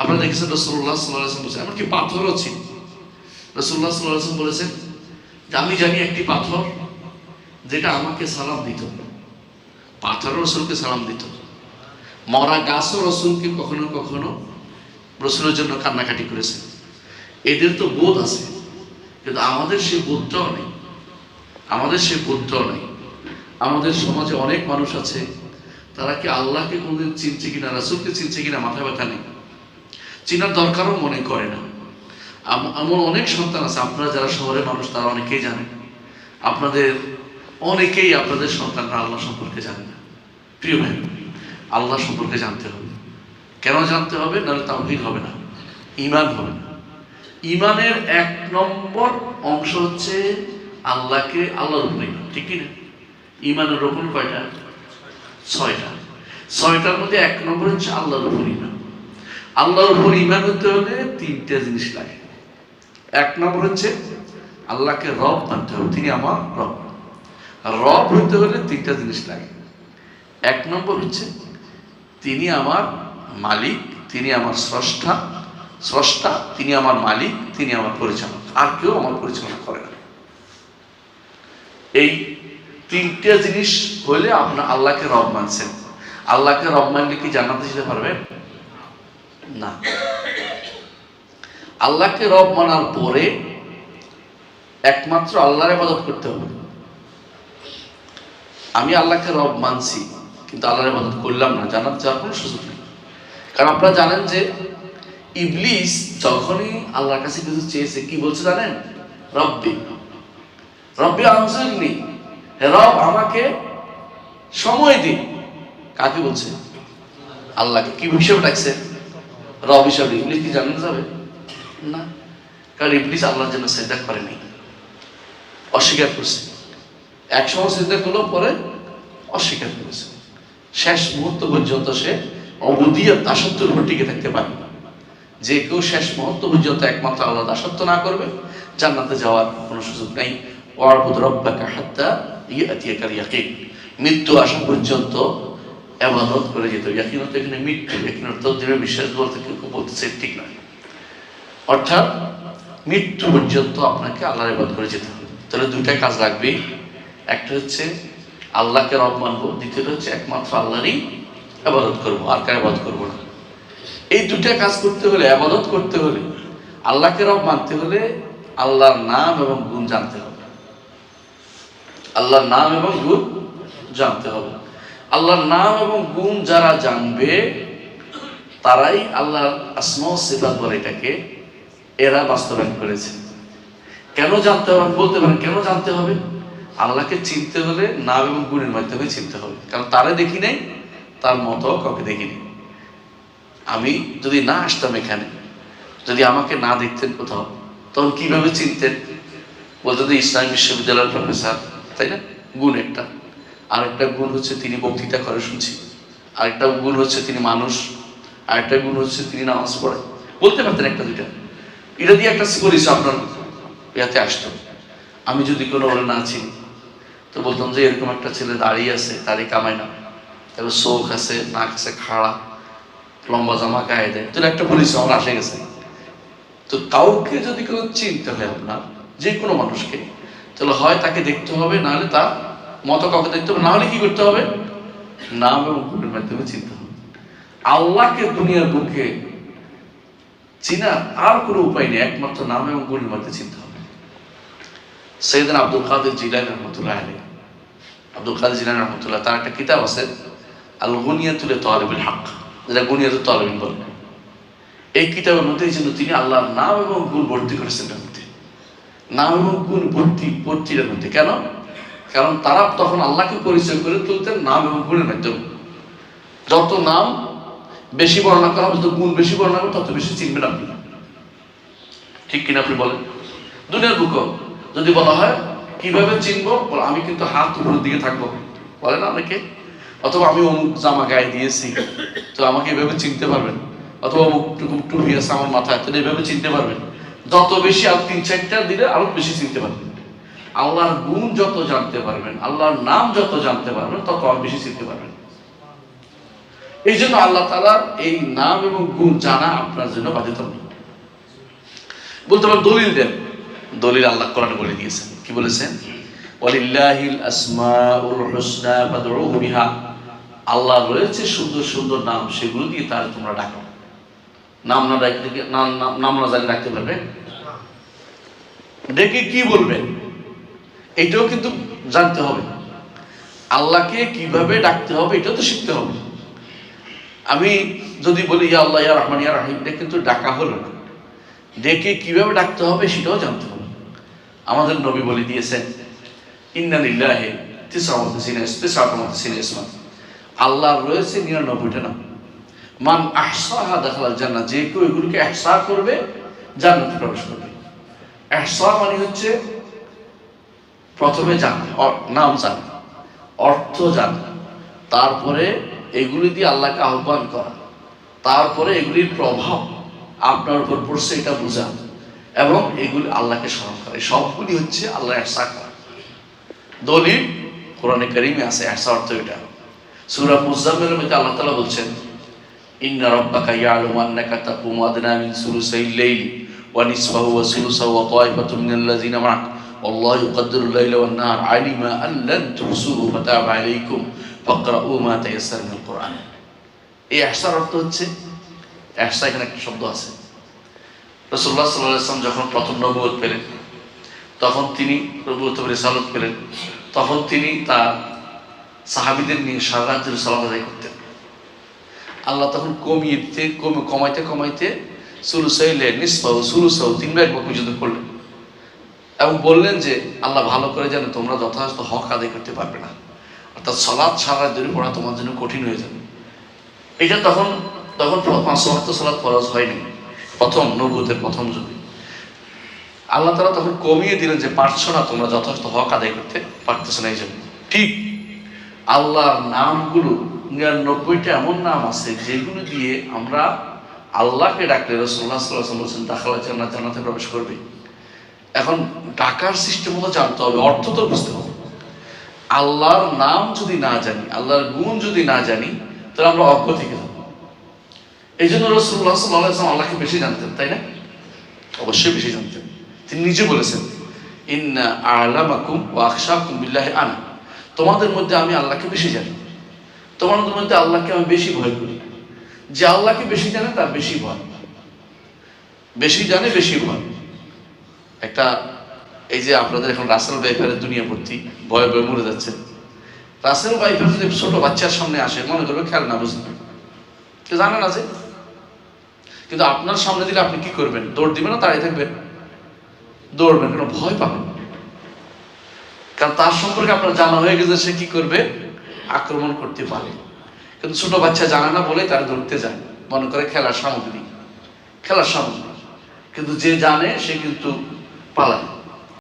আপনারা দেখেছেন রসুল্লাহ সাল্লাহ বলছেন, এমনকি পাথরও ছিল রসুল্লাহ সাল্লাহ বলেছেন যে, আমি জানি একটি পাথর যেটা আমাকে সালাম দিত। পাথর রসুলকে সালাম দিত। মরা গাছও রসুলকে কখনো কখনো রসুলের জন্য কান্নাকাটি করেছে। এদের তো বোধ আছে, কিন্তু আমাদের সেই বোধটাও নেই। আমাদের সেই বোধটাও নেই। আমাদের সমাজে অনেক মানুষ আছে, তারা কি আল্লাহকে কোনদিন চিনছে কিনা, রাসুলকে চিনছে কিনা মাথা ব্যথা নেই। চিনার দরকারও মনে করে না। এমন অনেক সন্তান আছে আপনারা যারা শহরের মানুষ তারা অনেকেই জানেন আপনাদের অনেকেই আপনাদের সন্তানরা আল্লাহ সম্পর্কে জানে না। প্রিয় ভাই আল্লাহ সম্পর্কে জানতে হবে। কেন জানতে হবে? নাহলে তাওহীদ হবে না ইমান হবে না। ইমানের এক নম্বর অংশ হচ্ছে আল্লাহকে আল্লাহর উপরে ইমান, ঠিক কি না? ইমানের রকম কয়টা? ছয়টা। ছয়টার মধ্যে এক নম্বর হচ্ছে আল্লাহর উপর ইমান আল্লাহর উপর ইমান হতে হলে তিনটা জিনিস লাগে। এক নম্বর হচ্ছে আল্লাহকে রব মানতে হবে, তিনি আমার রব। রব হতে হলে তিনটা জিনিস লাগে। এক নম্বর হচ্ছে তিনি আমার মালিক, তিনি আমার স্রষ্টা স্রষ্টা, তিনি আমার মালিক, তিনি আমার পরিচালক। আর কেউ আমার পরিচালনা করে না। এই তিনটে জিনিস হলে আপনার আল্লাহকে রব মানছেন। আল্লাহকে রব মানলে কি জানাতে যেতে পারবেন? না। আল্লাহকে রব মানার পরে একমাত্র আল্লাহর ইবাদত করতে হবে। আমি আল্লাহকে রব মানছি, কিন্তু আল্লাহর ইবাদত করলাম না জানার যাওয়ার কোনো সুযোগ নেই। কারণ আপনারা জানেন যে ইবলিস যখনই আল্লাহর কাছে কিছু চেয়েছে, কি বলছে জানেন? রব্বি। রব্বি আনসারনি রব, আমাকে সময় দিন কাকে বলছে? আল্লাহকে। কি হিসেবে ডাকছে? রব হিসাবে ইবলিস কি জানানো যাবে? না। কারণ ইবলিস আল্লাহর জন্য সেজদা করেনি অস্বীকার করছে। এক সময় সেজদা করল পরে অস্বীকার করেছে। শেষ মুহূর্ত পর্যন্ত সে অবুদিয়ত দাসত্বের উপর টিকে থাকতে পারে। যে কেউ শেষ মুহূর্ত পর্যন্ত একমাত্র আল্লাহ দাসত্ব না করবে জান্নাতে যাওয়ার কোনো সুযোগ নেই। ওয়ারবুদ রব্বাকা হাত্তা ইয়াতিয়াকাল ইয়াকিন। মৃত্যু আসা পর্যন্ত এবাদত করে যেত। ইয়াকিন এখানে মৃত্যু, ইয়াকিন অর্থ দৃঢ় বিশ্বাস বলতে কেউ বলতেছে ঠিক নয়। অর্থাৎ মৃত্যু পর্যন্ত আপনাকে আল্লাহর ইবাদত করে যেতে হবে। তাহলে দুইটাই কাজ লাগবে একটা হচ্ছে আল্লাহকে রব মানব, দ্বিতীয়টা হচ্ছে একমাত্র আল্লাহরই আবাদত করব, আর কার আবাদত করব না। এই দুটা কাজ করতে হলে আবাদত করতে হলে, আল্লাহকে রব মানতে হলে আল্লাহর নাম এবং গুণ জানতে হবে। আল্লাহর নাম এবং গুণ জানতে হবে। আল্লাহর নাম এবং গুণ যারা জানবে, তারাই আল্লাহর আসমা সিফাত বলে এটাকে এরা বাস্তবায়ন করেছে। কেন জানতে হবে? বলতে পারেন, কেন জানতে হবে? আল্লাহকে চিনতে হলে নাম এবং গুণের মাধ্যমে চিনতে হবে। কারণ তারে দেখি নাই, তার মতো কাউকে দেখিনি আমি যদি না আসতাম এখানে, যদি আমাকে না দেখতেন কোথাও, তখন কীভাবে চিনতেন? বলতে ইসলামী বিশ্ববিদ্যালয়ের প্রফেসর, তাই না? গুণ একটা। আরেকটা গুণ হচ্ছে তিনি বক্তৃতা করে শুনছি। আরেকটা গুণ হচ্ছে তিনি মানুষ, আরেকটা গুণ হচ্ছে তিনি নামাজ পড়ে। বলতে পারতেন একটা দুইটা। এটা দিয়ে একটা পরিচয় আপনার ইয়াতে আসতো। আমি যদি কোনো ওরা না চিনি, তো বলতাম যে এরকম একটা ছেলে দাঁড়িয়ে আছে দাড়ি কামায় না। তারপর চোখ আছে, নাক আছে, খাড়া, লম্বা জামা গায়ে দেয়। তো একটা পরিচয় আমার আসে গেছে। তো কাউকে যদি কোনো চিনতে হয় আপনার, যে কোনো মানুষকে, তাহলে হয় তাকে দেখতে হবে, নাহলে তার মতো কাউকে দেখতে হবে নাহলে কি করতে হবে? নাম এবং গুণের মাধ্যমে চিনতে হবে। আল্লাহকে দুনিয়ার বুকে চিনা আর কোনো উপায় নেই, একমাত্র নাম এবং গুণের মাধ্যমে চিনতে হবে। সৈয়দিন আব্দুল কাদের জিলান রহমতুল্লাহ আলী আব্দুল কাদের জিলান রহমতুল্লাহ, তার একটা কিতাব আছে আল গুনিয়াতুল তহলিবুল হক, যেটা গুনিয়াতুল তহলিবিন বলে। এই কিতাবের মধ্যে এই জন্য তিনি আল্লাহর নাম এবং গুণ ভর্তি করেছেন মধ্যে। নাম এবং গুণ ভর্তি, ভর্তির মধ্যে। কেন? কারণ তারা তখন আল্লাহকে পরিচয় করে তুলতেন নাম এবং গুণের মাধ্যমে। যত নাম বেশি বর্ণনা করা যত গুণ বেশি বর্ণনা করবে তত বেশি চিনবেন আপনি। ঠিক কিনা আপনি বলেন? দুনিয়ার বুক যদি বলা হয় কীভাবে চিনবো? বলে, আমি কিন্তু হাত উপরের দিকে থাকব। বলেন অনেকে অথবা আমি অমুক জামা গায়ে দিয়েছি তো আমাকে এভাবে চিনতে পারবেন। অথবা অমুক টুকু টুপি আছে আমার মাথায় তাহলে এভাবে চিনতে পারবেন। যত বেশি আর তিন চারটা দিলে আরও বেশি চিনতে পারবেন। আল্লাহর গুণ যত জানতে পারবেন আল্লাহর নাম যত জানতে পারবেন তত আর বেশি চিনতে পারবেন। এই জন্য আল্লাহ তালার এই নাম এবং গুণ জানা আপনার জন্য বাধ্যতামূলক। বলতে পারেন দলিল দেন। দলিল আল্লাহ কোরআনে বলে দিয়েছেন। কি বলেছেন? ওয়ালিল্লাহিল আসমাউল হুসনা ফাদউহু বিহা। আল্লাহ রয়েছে সুন্দর সুন্দর নাম সেগুলো দিয়ে তার তোমরা ডাকো। নাম না ডাকতে নাম না জানি ডাকতে পারবে? ডেকে কি বলবেন এটাও কিন্তু জানতে হবে। আল্লাহকে কীভাবে ডাকতে হবে, এটাও তো শিখতে হবে। আমি যদি বলি, ইয়া আল্লাহ, ইয়া রহমান, ইয়া রাহিম এটা কিন্তু ডাকা হলো না। ডেকে কীভাবে ডাকতে হবে সেটাও জানতে হবে। আমাদের নবী বলে দিয়েছেন তিসআতান সিনাস আল্লাহ রয়েছে নিরানব্বইটা নাম। মান আহসাহা দাখালাল জান্নাত যে কেউ এগুলোকে এহসা করবে, জান্নাতে প্রবেশ করবে। এহসা মানে হচ্ছে প্রথমে জান অ- নাম জান, অর্থ জান, তারপরে এগুলি দিয়ে আল্লাহকে আহ্বান করা, তারপরে এগুলির প্রভাব আপনার উপর পড়ছে, এটা বোঝা, এবং এগুলি আল্লাহকে স্মরণ করা সবগুলি হচ্ছে আল্লাহ এহসা করা। দলিল কোরআনে কারিমে আছে এহসা অর্থ এটা। সূরা মুজাম্মিলের মধ্যে আল্লাহ তাআলা বলছেন, ইন্না রাব্বাকা ইয়ালামু আন্নাকা তাকুমু আদনা মিন সুলুসাইল লাইলি ওয়া নিসফাহু ওয়া সুলুসাহু ওয়া তাইফাতুম মিনাল লাযিনা মা'ak والله يقدر الليل والنهار علم أن لن تحصوه فتاب عليكم فاقرؤوا ما تيسر من القرآن এই এহসার অর্থ হচ্ছে এহসা এখানে একটা শব্দ আছে রসুল্লাহ সাল্লাহ ইসলাম যখন প্রথম নবুয়ত পেলেন তখন তিনি নবুয়ত রিসালত পেলেন তখন তিনি তার সাহাবিদের নিয়ে সারা রাজ্যের সালাত আদায় করতেন আল্লাহ তখন কমিয়ে দিতে কমে কমাইতে কমাইতে সুলুসাইলে নিসফাও সুলুসাও তিন ভাগ পর্যন্ত করলেন এবং বললেন যে, আল্লাহ ভালো করে জানে, তোমরা যথাযথ হক আদায় করতে পারবে না। অর্থাৎ সলাদ সারা দূরে পড়া তোমার জন্য কঠিন হয়ে যাবে। এটা তখন তখন পাঁচ ওয়াক্ত সলাদ ফরজ হয়নি। প্রথম নবুতের প্রথম যুগে। আল্লাহ তারা তখন কমিয়ে দিলেন যে, পারছ না তোমরা যথাযথ হক আদায় করতে পারতেছো না। এই জন্য। ঠিক আল্লাহর নামগুলো, নিরানব্বইটা এমন নাম আছে, যেগুলো দিয়ে আমরা আল্লাহকে ডাকলে রসুল্লাহ সাল্লাহ বলছেন, দাখালা জান্নাত, জান্নাতে প্রবেশ করবে। এখন ডাকার সিস্টেম মতো জানতে হবে, অর্থ তো বুঝতে হবে। আল্লাহর নাম যদি না জানি, আল্লাহর গুণ যদি না জানি, তাহলে আমরা অজ্ঞ থেকে যাব। এই জন্য রসুল্লাহ সাল্লাহ আল্লাহকে বেশি জানতেন, তাই না? অবশ্যই বেশি জানতেন। তিনি নিজে বলেছেন, ইন্না আলামাকুম ও আকশাকুম বিল্লাহি আনা। তোমাদের মধ্যে আমি আল্লাহকে বেশি জানি। তোমাদের মধ্যে আল্লাহকে আমি বেশি ভয় করি। যে আল্লাহকে বেশি জানে, তার বেশি ভয়। বেশি জানে, বেশি ভয়। একটা, এই যে আপনাদের এখন রাসেল বাইফারের দুনিয়া ভর্তি, ভয়ে ভয়ে মরে যাচ্ছে। রাসেল বাইফার যদি ছোট বাচ্চার সামনে আসে, মনে করবে খেয়াল না বুঝবে কেউ জানে না যে? কিন্তু আপনার সামনে দিলে আপনি কি করবেন? দৌড় দিবেন না, দাঁড়িয়ে থাকবেন? দৌড়বেন, কেন ভয় পাবেন কারণ তার সম্পর্কে আপনার জানা হয়ে গেছে সে কি করবে? আক্রমণ করতে পারে। কিন্তু ছোট বাচ্চা জানে না বলে তারা ধরতে যায়। মনে করে খেলার সামগ্রী। খেলার সামগ্রী। কিন্তু যে জানে, সে কিন্তু falando.